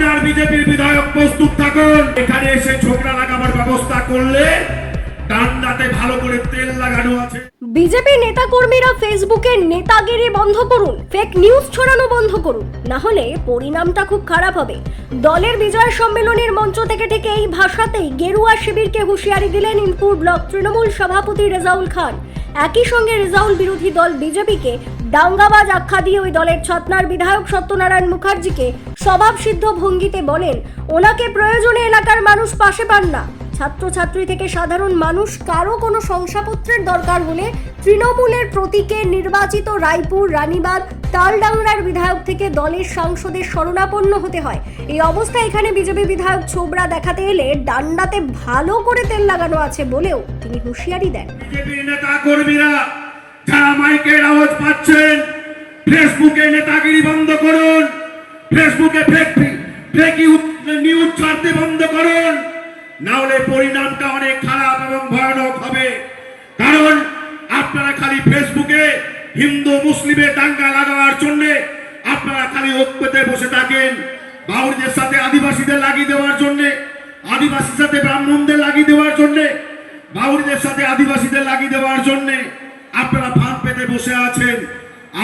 আপনার বিজেপির বিধায়ক প্রস্তুত থাকুন। এখানে এসে ঝগড়া লাগাবার ব্যবস্থা করলে ভালো করে তেল লাগানো আছে। বিজেপি নেতাকর্মীরা ফেসবুকে নেতাগিরি বন্ধ করুন ফেক নিউজ ছড়ানো বন্ধ করুন। না হলে পরিণামটা খুব খারাপ হবে। দলের বিজয় সম্মেলনের মঞ্চ থেকে ঠিক এই ভাষাতেই গেরুয়া শিবিরকে হুঁশিয়ারি দিলেন ইনপুর ব্লক তৃণমূল সভাপতি রেজাউল খান। একই সঙ্গে রেজাউল বিরোধী দল বিজেপিকে দাঙ্গাবাজ আখ্যা দিয়ে ওই দলের ছতনার বিধায়ক সত্যনারায়ণ মুখার্জিকে স্বভাবসিদ্ধ ভঙ্গিতে বলেন, ওনাকে প্রয়োজনে এলাকার মানুষ পাশে পান না। ছাত্রছাত্রী থেকে সাধারণ মানুষ, কারও কোনো শংসাপত্রের দরকার হলে তৃণমূলের প্রতীকে নির্বাচিত রায়পুর রানীবাগ তালডাংরার বিধায়ক থেকে দলের সাংসদের শরণাপন্ন হতে হয়। এই অবস্থা এখানে বিজেপি বিধায়ক ছোবরা দেখাতে এলে ডান্ডাতে ভালো করে তেল লাগানো আছে বলেও তিনি হুঁশিয়ারি দেন। নেতা কর্মীরা যারা মাইকের আওয়াজ পাচ্ছেন, ফেসবুকে নেতাগিরি বন্ধ করুন, ফেসবুকে ফেক ফেক নিউজ ছাড়তে বন্ধ করুন, না হলে পরিণামটা অনেক খারাপ এবং ভয়ানক হবে। কারণ আপনারা খালি ফেসবুকে হিন্দু মুসলিমের দাঙ্গা লাগাবার জন্য আপনারা খালি ঐক্যতে বসে থাকেন বাউরিদের সাথে আদিবাসীদের লাগিয়ে দেওয়ার জন্য, আদিবাসীর সাথে ব্রাহ্মণদের লাগিয়ে দেওয়ার জন্য বাউরিদের সাথে আদিবাসীদের লাগিয়ে দেওয়ার জন্য আপনারা ফাঁদ পেতে বসে আছেন।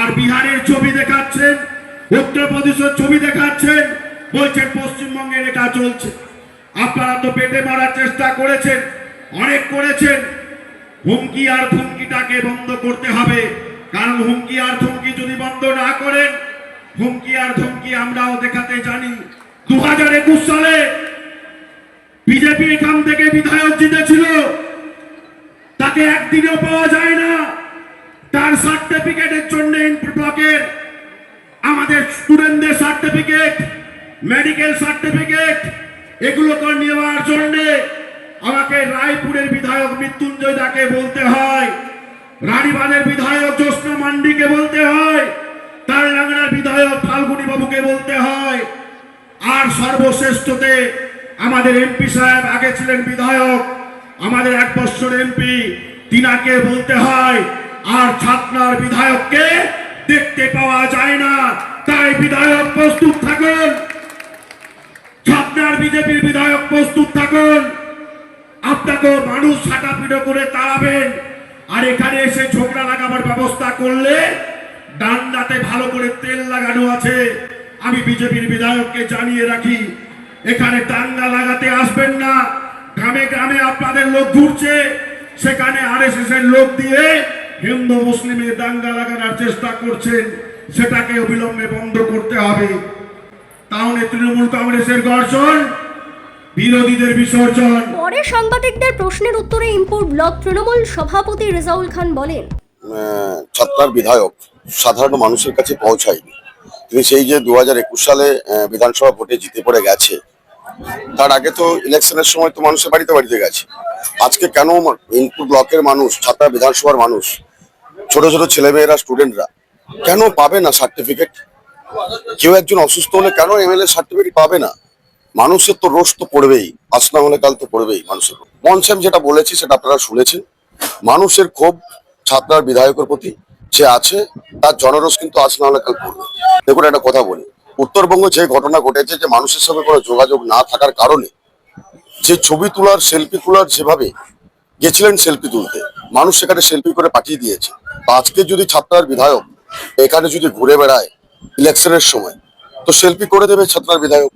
আর বিহারের ছবি দেখাচ্ছেন উত্তরপ্রদেশের ছবি দেখাচ্ছেন, বলছেন পশ্চিমবঙ্গের এটা চলছে। আপনারা তো পেটে মারার চেষ্টা করেছেন, অনেক করেছেন। হুমকি আর ধমকিটাকে বন্ধ করতে হবে। কারণ হুমকি আর ধমকি যদি বন্ধ না করেন, হুমকি আর ধমকি আমরাও দেখাতে জানি। দু সালে বিজেপি এখান থেকে বিধায়ক জিতেছিল। তাকে একদিনও পাওয়া যায় না। তার সার্টিফিকেটের জন্য ব্লকের আমাদের স্টুডেন্টদের সার্টিফিকেট মেডিকেল সার্টিফিকেট এগুলো করে নেওয়ার জন্য আমাকে রায়পুরের বিধায়ক মৃত্যুঞ্জয় দাকে বলতে হয় রানীবাদের বিধায়ক জ্যোৎস্না মান্ডিকে বলতে হয়, তার লাংড়ার বিধায়ক ফাল্গুনী বাবুকে বলতে হয়। আর সর্বশ্রেষ্ঠতে আমাদের এমপি সাহেব আগে ছিলেন বিধায়ক আমাদের এক বছর এমপি তিনাকে বলতে হয়, আর ছাত্রার বিধায়ককে দেখতে পাওয়া যায় না। তাই বিধায়ক প্রস্তুত থাকুন। ছাত্রার বিজেপির বিধায়ক প্রস্তুত থাকুন। আপনাকে মানুষ ছাটাপিটো করে তাড়াবেন। আর এখানে এসে ঝগড়া লাগাবার ব্যবস্থা করলে ডান্ডাতে ভালো করে তেল লাগানো আছে। আমি বিজেপির বিধায়ককে জানিয়ে রাখি, এখানে দাঙ্গা লাগাতে আসবেন না। গ্রামে গ্রামে আপনাদের লোক ঘুরছে সেখানে আরএসএস এর লোক দিয়ে হিন্দু মুসলিমের দাঙ্গা লাগানোর চেষ্টা করছেন সেটাকে অবিলম্বে বন্ধ করতে হবে। তাহলে তৃণমূল কংগ্রেসের গর্জন বিরোধীদের বিসর্জন। পরে সাংবাদিকদের প্রশ্নের উত্তরে ইনপুর ব্লক তৃণমূল সভাপতি রেজাউল খান বলেন ছাত্রার বিধায়ক সাধারণ মানুষের কাছে পৌঁছায়নি। তিনি সেই যে দু হাজার একুশ সালে বিধানসভা ভোটে জিতে পড়ে গেছে তার আগে তো ইলেকশনের সময় তো মানুষের বাড়িতে বাড়িতে গেছে। আজকে কেন ইনপুট ব্লকের মানুষ ছাত্রা বিধানসভার মানুষ, ছোট ছোট ছেলেমেয়েরা, স্টুডেন্টরা, কেন পাবে না সার্টিফিকেট? কেউ একজন অসুস্থ হলে কেন এমএলএ সার্টিফিকেট পাবে না? মানুষের তো রোষ তো পড়বেই, আজ না হলে কাল তো পড়বেই মানুষের মনসেম যেটা বলেছি, সেটা আপনারা শুনেছেন। মানুষের ক্ষোভ ছাত্রার বিধায়কের প্রতি যে আছে, তার জনরোষ কিন্তু আজ না হলে কাল পড়বে। দেখুন, একটা কথা বলি। উত্তরবঙ্গে যে ঘটনা ঘটেছে যে মানুষের সঙ্গে কোনো যোগাযোগ না থাকার কারণে যে ছবি তোলার, সেলফি তোলার যেভাবে গেছিলেন সেলফি তুলতে, মানুষ সেখানে সেলফি করে পাঠিয়ে দিয়েছে। আজকে যদি ছাত্রার বিধায়ক এখানে যদি ঘুরে বেড়ায় ইলেকশনের সময়, তো সেলফি করে দেবে ছাত্রার বিধায়ক।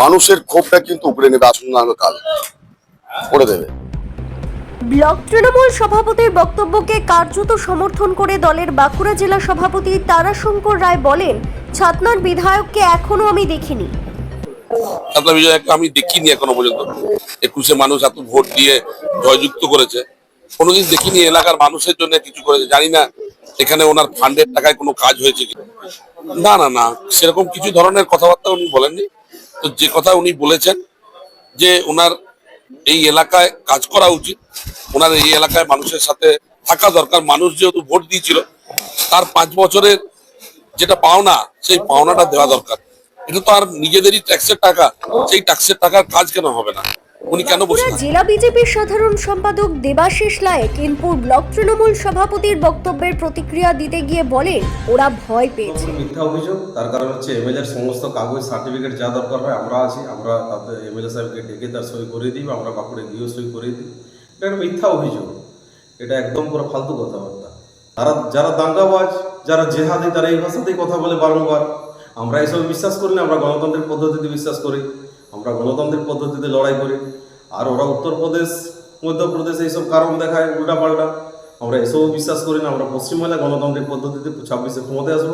মানুষের ক্ষোভটা কিন্তু উপরে নেবে আসুন না কাল করে দেবে। ব্লক তৃণমূল সভাপতির বক্তব্যকে কার্যত সমর্থন করে দলের বাঁকুড়া জেলা সভাপতি তারাশঙ্কর রায় বলেন, ছাতনার বিধায়ককে এখনও আমি দেখিনি। আমি দেখিনি এখনও পর্যন্ত। একুশে মানুষ এত ভোট দিয়ে জয়যুক্ত করেছে। কোনোদিন দেখিনি এলাকার মানুষের জন্য কিছু করেছে। জানি না এখানে ওনার ফান্ডের টাকায় কোনো কাজ হয়েছে কি। না না না, সেরকম কিছু ধরনের কথাবার্তা উনি বলেননি। তো যে কথা উনি বলেছেন যে ওনার এই এলাকায় কাজ করা উচিত। ওনার এই এলাকায় মানুষের সাথে থাকা দরকার। মানুষ যেহেতু ভোট দিয়েছিল, তার পাঁচ বছরের যেটা পাওনা, সেই পাওনাটা দেওয়া দরকার। এটা তো আর নিজেদেরই ট্যাক্সের টাকা। সেই ট্যাক্সের টাকার কাজ কেন হবে না? উনি কেন বসে জেলা বিজেপির সাধারণ সম্পাদক দেবাশিস লায়েক ইনপুর ব্লক তৃণমূল সভাপতির বক্তব্যের প্রতিক্রিয়া দিতে গিয়ে বলেন ওরা ভয় পেয়েছে। মিথ্যা অভিযোগ তার কারণ হচ্ছে এমএলএর সমস্ত কাগজ সার্টিফিকেট যা দরকার হয় আমরা আছি আমরা তাদের এমএলএ সাহেবকে ডেকে তার সই করে দিই বা আমরা বাঁকুড়ে গিয়েও সই করে দিই। এটা একটা মিথ্যা অভিযোগ। এটা একদম পুরো ফালতু কথাবার্তা। তারা যারা দাঙ্গাবাজ যারা জেহাদি তারা এই ভাষাতেই কথা বলে বারংবার। আমরা এসব বিশ্বাস করি না আমরা গণতন্ত্রের পদ্ধতিতে বিশ্বাস করি। আমরা গণতন্ত্রের পদ্ধতিতে লড়াই করি। আর ওরা উত্তরপ্রদেশ মধ্যপ্রদেশ এইসব কারণ দেখায় উল্টাপাল্টা। আমরা এসবও বিশ্বাস করি না, আমরা পশ্চিমবাংলা গণতান্ত্রিক পদ্ধতিতে ছাব্বিশে ক্ষমতায় আসব।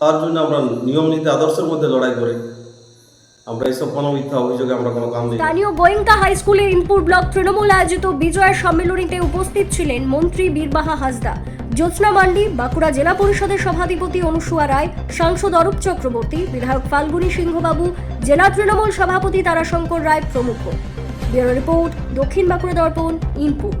তার জন্য আমরা নিয়ম, নীতি, আদর্শের মধ্যে লড়াই করি। আমরা অভিযোগে আমরা ইনপুর ব্লক তৃণমূল আয়োজিত বিজয় সম্মেলনীতে উপস্থিত ছিলেন মন্ত্রী বীরবাহা হাসদা। জ্যোৎস্না মান্ডি, বাঁকুড়া জেলা পরিষদের সভাধিপতি অনুসুয়া রায়, সাংসদ অরূপ চক্রবর্তী, বিধায়ক ফাল্গুনী সিংহবাবু, জেলা তৃণমূল সভাপতি তারাশঙ্কর রায় প্রমুখ। ব্যুরো রিপোর্ট দক্ষিণ বাঁকুড়া দর্পণ ইনপুর